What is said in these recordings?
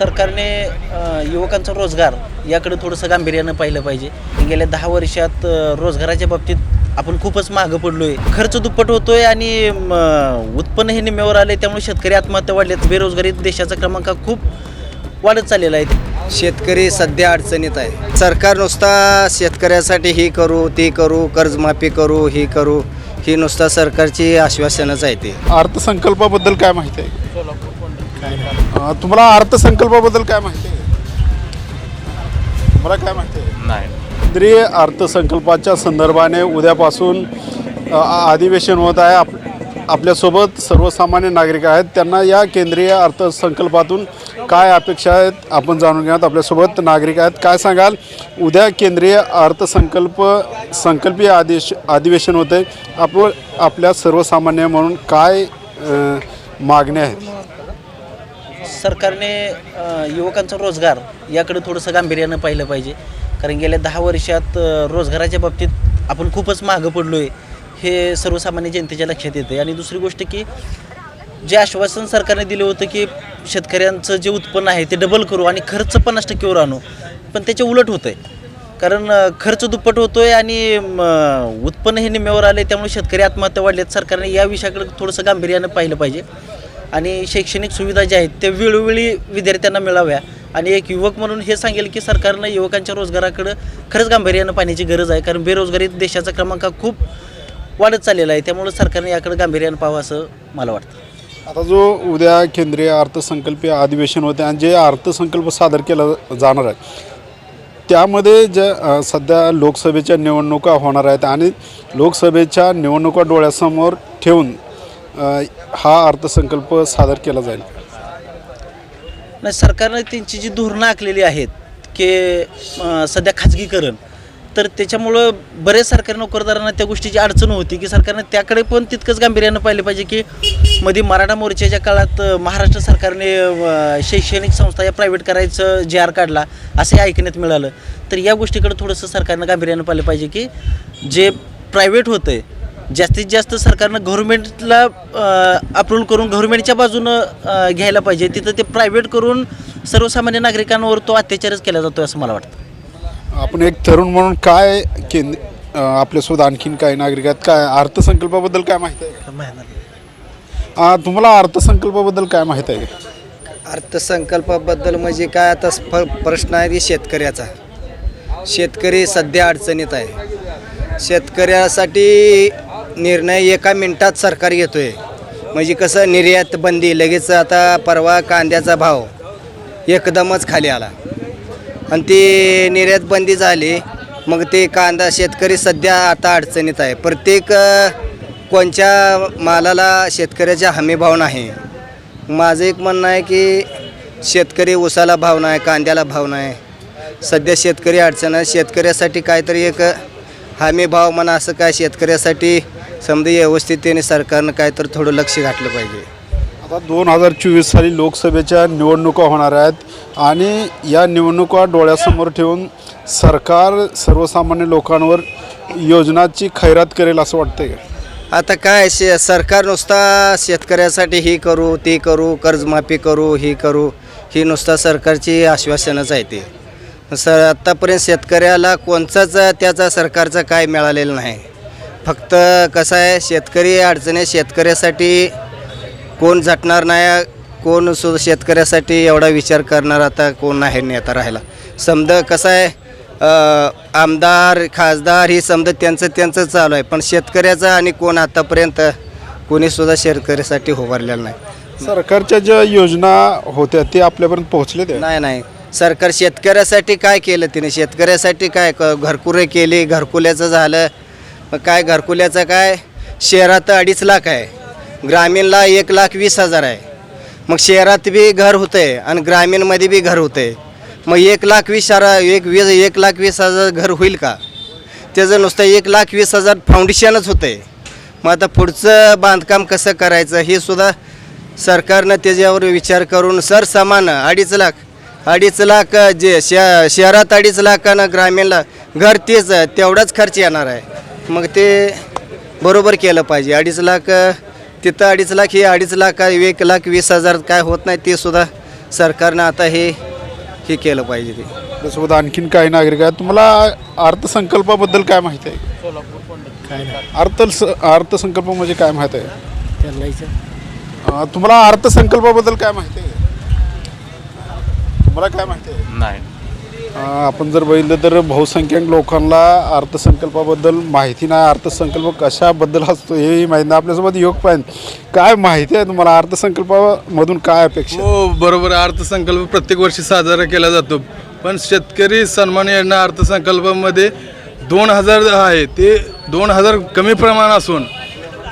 सरकारने युवकांचा रोजगार याकडे थोडंसं गांभीर्यानं पाहिलं पाहिजे. गेल्या दहा वर्षात रोजगाराच्या बाबतीत आपण खूपच मागं पडलो आहे खर्च दुप्पट होतोय आणि उत्पन्न हे निम्म्यावर आले त्यामुळे शेतकरी आत्महत्या वाढल्यात. बेरोजगारी देशाचा क्रमांक खूप वाढत चाललेला आहे. शेतकरी सध्या अडचणीत आहे. सरकार नुसता शेतकऱ्यासाठी ही करू ती करू कर्जमाफी करू ही करू ही नुसता सरकारची आश्वासनच आहे ते. अर्थसंकल्पाबद्दल काय माहिती आहे? तुम्हाला अर्थसंकल्पाबद्दल काय माहिती आहे? तुम्हाला काय माहिती आहे? नाही. केंद्रीय अर्थसंकल्पाच्या संदर्भाने उद्यापासून अधिवेशन होत आहे. आप आपल्यासोबत सर्वसामान्य नागरिक आहेत. त्यांना या केंद्रीय अर्थसंकल्पातून काय अपेक्षा आहेत आपण जाणून घेण्यात आपल्यासोबत नागरिक आहेत. काय सांगाल? उद्या केंद्रीय अर्थसंकल्प संकल्पीय आदेश अधिवेशन होते आपलं आपल्या सर्वसामान्य म्हणून काय मागण्या आहेत? सरकारने युवकांचा रोजगार याकडे थोडंसं गांभीर्यानं पाहिलं पाहिजे. कारण गेल्या दहा वर्षात रोजगाराच्या बाबतीत आपण खूपच मागं पडलो आहे हे सर्वसामान्य जनतेच्या लक्षात येतं आहे आणि दुसरी गोष्ट की जे आश्वासन सरकारने दिलं होतं की शेतकऱ्यांचं जे उत्पन्न आहे ते डबल करू आणि खर्च पन्नास टक्केवर आणू. पण त्याच्या उलट होतं आहे कारण खर्च दुप्पट होतो आहे आणि उत्पन्न हे निम्म्यावर आले त्यामुळे शेतकरी आत्महत्या वाढल्यात. सरकारने या विषयाकडे थोडंसं गांभीर्यानं पाहिलं पाहिजे. आणि शैक्षणिक सुविधा ज्या आहेत त्या वेळोवेळी विद्यार्थ्यांना मिळाव्या. आणि एक युवक म्हणून हे सांगेल की सरकारनं युवकांच्या रोजगाराकडं खरंच गांभीर्यानं पाहण्याची गरज आहे. कारण बेरोजगारी देशाचा क्रमांक खूप वाढत चाललेला आहे. त्यामुळे सरकारने याकडे गांभीर्यानं पाहावं असं मला वाटतं. आता जो उद्या केंद्रीय अर्थसंकल्पीय अधिवेशन होते आणि जे अर्थसंकल्प सादर केला जाणार आहे त्यामध्ये ज्या सध्या लोकसभेच्या निवडणुका होणार आहेत आणि लोकसभेच्या निवडणुका डोळ्यासमोर ठेवून हा अर्थसंकल्प सादर केला जाईल. नाही सरकारनं त्यांची जी धोरणं आखलेली आहेत की सध्या खाजगीकरण तर त्याच्यामुळं बरेच सरकारी नोकरदारांना त्या गोष्टीची अडचण होती की सरकारनं त्याकडे पण तितकंच गांभीर्यानं पाहिलं पाहिजे की मध्ये मराठा मोर्चाच्या काळात महाराष्ट्र सरकारने शैक्षणिक संस्था या प्रायव्हेट करायचं जे आर काढला असंही ऐकण्यात मिळालं. तर या गोष्टीकडे थोडंसं सरकारनं गांभीर्यानं पाहिलं पाहिजे की जे प्रायव्हेट होतं आहे जास्तीत जास्त सरकारनं गव्हर्मेंटला अप्रूव्ह करून गव्हर्मेंटच्या बाजूनं घ्यायला पाहिजे. तिथं ते प्रायव्हेट करून सर्वसामान्य नागरिकांवर तो अत्याचारच केला जातो असं मला वाटतं. आपण एक तरुण म्हणून काय केंद्र आपल्यासोबत आणखीन काही नागरिक आहेत? काय अर्थसंकल्पाबद्दल काय माहिती आहे? तुम्हाला अर्थसंकल्पाबद्दल काय माहिती आहे? अर्थसंकल्पाबद्दल म्हणजे काय? आता प्रश्न आहे की शेतकऱ्याचा. शेतकरी सध्या अडचणीत आहे. शेतकऱ्यासाठी निर्णय एका मिनिटात सरकार घेतोय. म्हणजे कसं निर्यात बंदी लगेच आता परवा कांद्याचा भाव एकदमच खाली आला. आणि ती निर्यात बंदी झाली मग ते कांदा शेतकरी सध्या आता अडचणीत आहे. प्रत्येक कोणच्या कोणत्या मालाला शेतकऱ्याच्या हमी भाव नाही. माझं एक म्हणणं आहे की शेतकरी ऊसाला भाव नाही कांद्याला भाव नाही. सध्या शेतकरी अडचण आहे. शेतकऱ्यासाठी काहीतरी एक हमी भाव म्हणा असं काय शेतकऱ्यासाठी समजा व्यवस्थिततेने सरकारनं काहीतरी थोडं लक्ष घातलं पाहिजे. आता दोन हजार चोवीस साली लोकसभेच्या निवडणुका होणार आहेत आणि या निवडणुका डोळ्यासमोर ठेवून सरकार सर्वसामान्य लोकांवर योजनाची खैरात करेल असं वाटतंय का? आता काय शे सरकार नुसता शेतकऱ्यासाठी ही करू ती करू कर्जमाफी करू ही करू ही नुसता सरकारची आश्वासनच आहे ते. सर आत्तापर्यंत शेतकऱ्याला कोणताच त्याचा सरकारचा काय मिळालेलं नाही. फक्त कसं आहे शेतकरी अडचणी शेतकऱ्यासाठी कोण झटणार नाही कोण सु शेतकऱ्यासाठी एवढा विचार करणार आता कोण नाही नेता राहायला. समजा कसं आहे आमदार खासदार ही समजा त्यांचं त्यांचं चालू आहे. पण शेतकऱ्याचं आणि कोण आतापर्यंत कोणीसुद्धा शेतकऱ्यासाठी उभारलेलं नाही. सरकारच्या ज्या योजना होत्या ते आपल्यापर्यंत पोहोचले ते? नाही नाही. सरकार शेतकऱ्यासाठी काय केलं तिने? शेतकऱ्यासाठी काय क- घरकुरे केली? घरकुल्याचं झालं. मग काय घरकुल्याचं काय? शहरात अडीच लाख आहे. ग्रामीणला एक लाख वीस हजार आहे. मग शहरात बी घर होतं आहे आणि ग्रामीणमध्ये बी घर होतं आहे मग एक लाख वीस हजार एक वीस एक लाख वीस हजार घर होईल का? त्याचं नुसतं एक लाख वीस हजार फाउंडेशनच होतं आहे मग आता पुढचं बांधकाम कसं करायचं हे सुद्धा सरकारनं त्याच्यावर विचार करून सर समान अडीच लाख अडीच लाख जे शहरात अडीच लाखानं ग्रामीणला घर तेच तेवढाच खर्च येणार आहे. मग ते बरोबर केलं पाहिजे. अडीच लाख तिथं अडीच लाख हे अडीच लाख एक लाख वीस हजार काय होत नाही ते सुद्धा सरकारनं आता हे हे केलं पाहिजे ते. त्यासोबत आणखीन काही नागरिक आहेत. तुम्हाला अर्थसंकल्पाबद्दल काय माहिती आहे? अर्थ अर्थसंकल्प म्हणजे काय माहिती आहे? अं, तुम्हाला अर्थसंकल्पाबद्दल काय माहिती आहे? तुम्हाला काय माहिती आहे? नाही. आपण जर बघितलं तर बहुसंख्याक लोकांना अर्थसंकल्पाबद्दल माहिती नाही. अर्थसंकल्प कशाबद्दल असतो हेही माहीत नाही. आपल्यासोबत योग पाहिजे काय माहिती आहे तुम्हाला? अर्थसंकल्पामधून काय अपेक्षा हो बरोबर. आहे. अर्थसंकल्प प्रत्येक वर्षी साजरा केला जातो. पण शेतकरी सन्मान योजना अर्थसंकल्पामध्ये दोन हजार आहे. ते दोन हजार कमी प्रमाण असून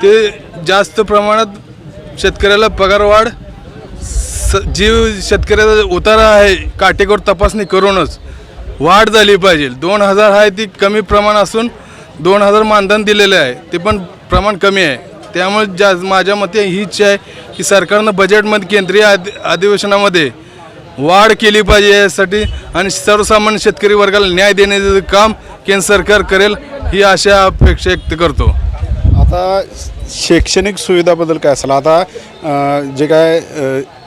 ते जास्त प्रमाणात शेतकऱ्याला पगारवाढ स जी शेतकऱ्याचा उतारा आहे. काटेकोर तपासणी करूनच. वाढ झाली पाहिजे. दोन हजार आहे ती कमी प्रमाण असून दोन हजार मानधन दिलेलं आहे. ते पण प्रमाण कमी आहे. त्यामुळे जा माझ्या मते ही इच्छा आहे की सरकारनं बजेटमध्ये केंद्रीय आदि अधिवेशनामध्ये वाढ केली पाहिजे यासाठी आणि सर्वसामान्य शेतकरी वर्गाला न्याय देण्याचं काम केंद्र सरकार करेल ही अशा अपेक्षा व्यक्त करतो. आता शैक्षणिक सुविधाबद्दल काय असेल? आता जे काय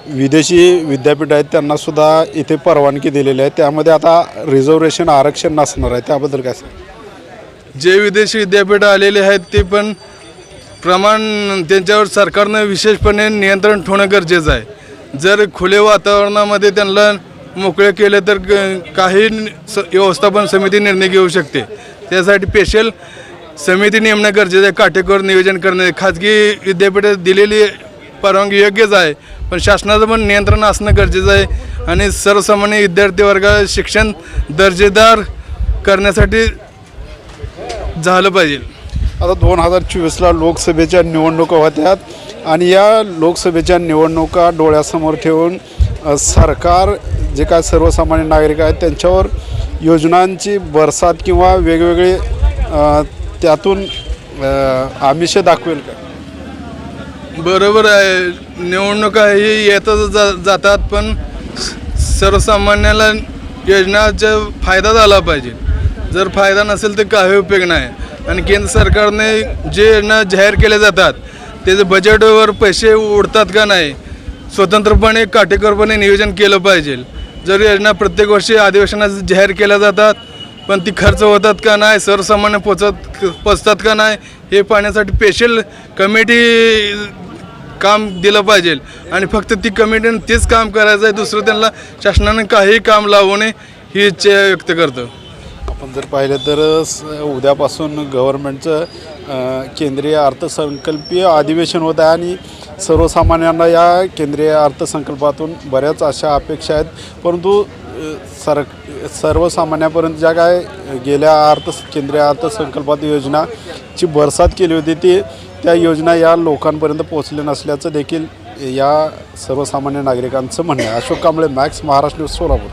विदेशी विद्यापीठ आहेत त्यांनासुद्धा इथे परवानगी दिलेली आहे. त्यामध्ये आता रिझर्वेशन आरक्षण नसणार आहे. त्याबद्दल काय सांग जे विदेशी विद्यापीठ आलेले आहेत ते पण प्रमाण त्यांच्यावर सरकारनं विशेषपणे नियंत्रण ठेवणं गरजेचं आहे. जर खुले वातावरणामध्ये त्यांना मोकळे केले तर काही स व्यवस्थापन समिती निर्णय घेऊ शकते. त्यासाठी स्पेशल समिती नेमणं गरजेचं आहे. काटेकोर नियोजन करणे खाजगी विद्यापीठात दिलेली परवानगी योग्यच आहे. पण शासनाचं पण नियंत्रण असणं गरजेचं आहे. आणि सर्वसामान्य विद्यार्थी वर्ग शिक्षण दर्जेदार करण्यासाठी झालं पाहिजे. आता दोन हजार चोवीसला लोकसभेच्या निवडणुका होत्या. आणि या लोकसभेच्या निवडणुका डोळ्यासमोर ठेवून सरकार जे काय सर्वसामान्य नागरिक आहेत त्यांच्यावर योजनांची बरसात किंवा वेगवेगळे त्यातून आमिष आमिषे दाखवेल का? बरोबर आहे. निवडणुका ही येतच जा जातात पण सर्वसामान्याला योजनाचा फायदा झाला पाहिजे. जर फायदा नसेल तर काही उपयोग नाही. आणि केंद्र सरकारने जे योजना जाहीर केल्या जातात त्याचे बजेटवर पैसे उडतात का नाही स्वतंत्रपणे काटेकोरपणे नियोजन केलं पाहिजे. जर योजना प्रत्येक वर्षी अधिवेशनात जाहीर केल्या जातात पण ती खर्च होतात का नाही सर्वसामान्य पोचत पोचतात का नाही हे पाहण्यासाठी स्पेशल कमिटी काम दिलं पाहिजे. आणि फक्त ती कमिटीनं तेच काम करायचं आहे दुसरं त्यांना शासनानं काही काम लावू नये ही इच्छा व्यक्त करतो. आपण जर पाहिलं तर स- उद्यापासून गव्हर्नमेंटचं केंद्रीय अर्थसंकल्पीय अधिवेशन होत आहे आणि सर्वसामान्यांना या केंद्रीय अर्थसंकल्पातून बऱ्याच अशा अपेक्षा आहेत. परंतु सर सर्वसामान्यापर्यंत ज्या काय गेल्या अर्थ केंद्रीय अर्थसंकल्पात योजनाची बरसात केली होती ती त्या योजना या लोकांपर्यंत पोहोचल्या नसल्याचं देखील या सर्वसामान्य नागरिकांचं म्हणणं आहे. Ashok Kamble Max Maharashtra news Solapur.